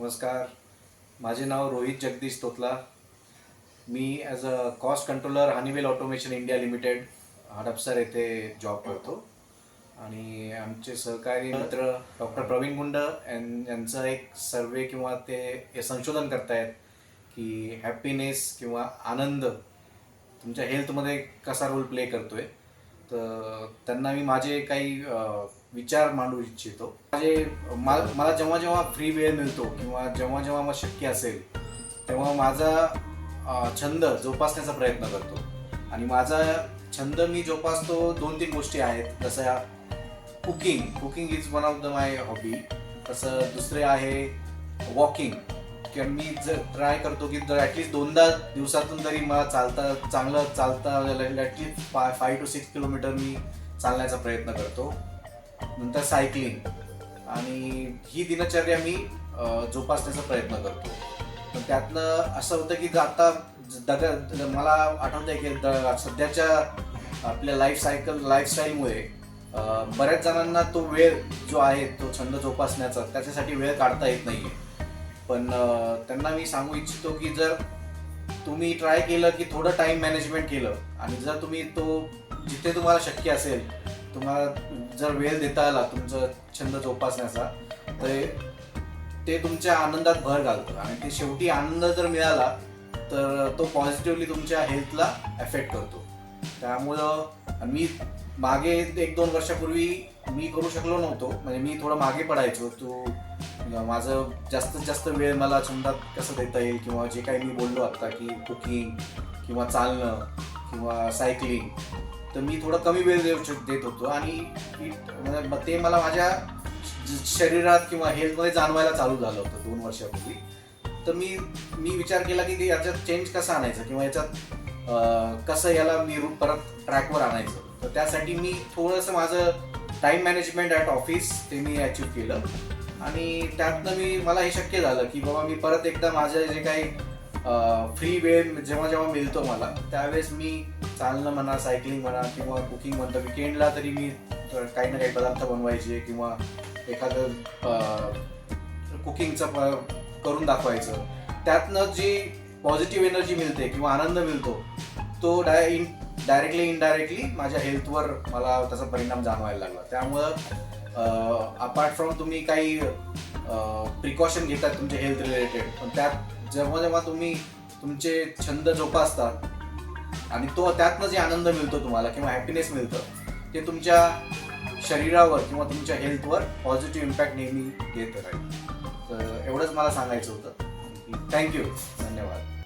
नमस्कार. माझे नाव रोहित जगदीश तोतला. मी as a cost controller Honeywell automation India limited Hadapsar येथे जॉब करतो. आणि आमचे सहकारी मित्र डॉक्टर प्रवीण गुंड यां- यांचं एक सर्वे किंवा ते हे संशोधन करतायत की हॅपीनेस किंवा आनंद तुमच्या हेल्थमध्ये कसा रोल प्ले करतोय. तर त्यांना मी माझे काही विचार मांडू इच्छितो. माझे मला जेव्हा जेव्हा फ्री वेळ मिळतो किंवा जेव्हा जेव्हा मला शक्य असेल तेव्हा माझा छंद जोपासण्याचा प्रयत्न करतो. आणि माझा छंद मी जोपासतो दोन तीन गोष्टी आहेत. जसं cooking cooking is one of the my hobby तसं दुसरे आहे वॉकिंग. किंवा मी जर ट्राय करतो की जर ॲटलिस्ट दोनदा दिवसातून जरी मला चालता चांगलं चालता at least five five to six kilometre मी चालण्याचा प्रयत्न करतो. नंतर सायकलिंग. आणि ही दिनचर्या मी जोपासण्याचा प्रयत्न करतो. पण त्यातनं असं होतं की आता दग मला आठवतं आहे की सध्याच्या आपल्या लाईफ सायकल लाईफस्टाईलमुळे बऱ्याच जणांना तो वेळ जो आहे तो छंद जोपासण्याचा त्याच्यासाठी वेळ काढता येत नाहीये. पण त्यांना मी सांगू इच्छितो की जर तुम्ही ट्राय केलं की थोडं टाइम मॅनेजमेंट केलं आणि जर तुम्ही तो जिथे तुम्हाला शक्य असेल तुम्हाला जर वेळ देता आला तुमचं छंद जोपासण्याचा तर ते तुमच्या आनंदात भर घालतं. आणि ते शेवटी आनंद जर मिळाला तर तो पॉझिटिव्हली तुमच्या हेल्थला एफेक्ट करतो. त्यामुळं मी मागे एक दोन वर्षापूर्वी मी करू शकलो नव्हतो. म्हणजे मी थोडं मागे पडायचो. तू माझं जास्तीत जास्त वेळ मला छंदात कसं देता येईल किंवा जे काही मी बोललो आता की कुकिंग किंवा चालणं किंवा सायकलिंग तर मी थोडं कमी वेळ देऊ देत होतो आणि म्हणजे ते मला माझ्या शरीरात किंवा हेल्थमध्ये जाणवायला चालू झालं होतं दोन वर्षापूर्वी. तर मी मी विचार केला की याच्यात चेंज कसा आणायचं किंवा याच्यात कसं याला मी रूट परत ट्रॅकवर आणायचं. तर त्यासाठी मी थोडंसं माझं टाईम मॅनेजमेंट ॲट ऑफिस ते मी अचीव केलं. आणि त्यातनं मी मला हे शक्य झालं की बाबा मी परत एकदा माझं जे काही फ्री वेळ जेव्हा जेव्हा मिळतो मला त्यावेळेस मी चालणं म्हणा सायकलिंग म्हणा किंवा कुकिंग म्हणतो विकेंडला तरी मी काही ना काही पदार्थ बनवायचे किंवा एखादं कुकिंगचं करून दाखवायचं. त्यातनं जी पॉझिटिव्ह एनर्जी मिळते किंवा आनंद मिळतो तो डाय इन डायरेक्टली इनडायरेक्टली माझ्या हेल्थवर मला त्याचा परिणाम जाणवायला लागला. त्यामुळं अपार्ट फ्रॉम तुम्ही काही प्रिकॉशन घेतात तुमच्या हेल्थ रिलेटेड पण त्यात जेव्हा जेव्हा तुम्ही तुमचे छंद जोपासतात आणि तो त्यातनं जे आनंद मिळतो तुम्हाला किंवा हॅपीनेस मिळतं ते तुमच्या शरीरावर किंवा तुमच्या हेल्थवर पॉझिटिव्ह इम्पॅक्ट नेहमी येत राहील. तर एवढंच मला सांगायचं होतं. थँक्यू धन्यवाद.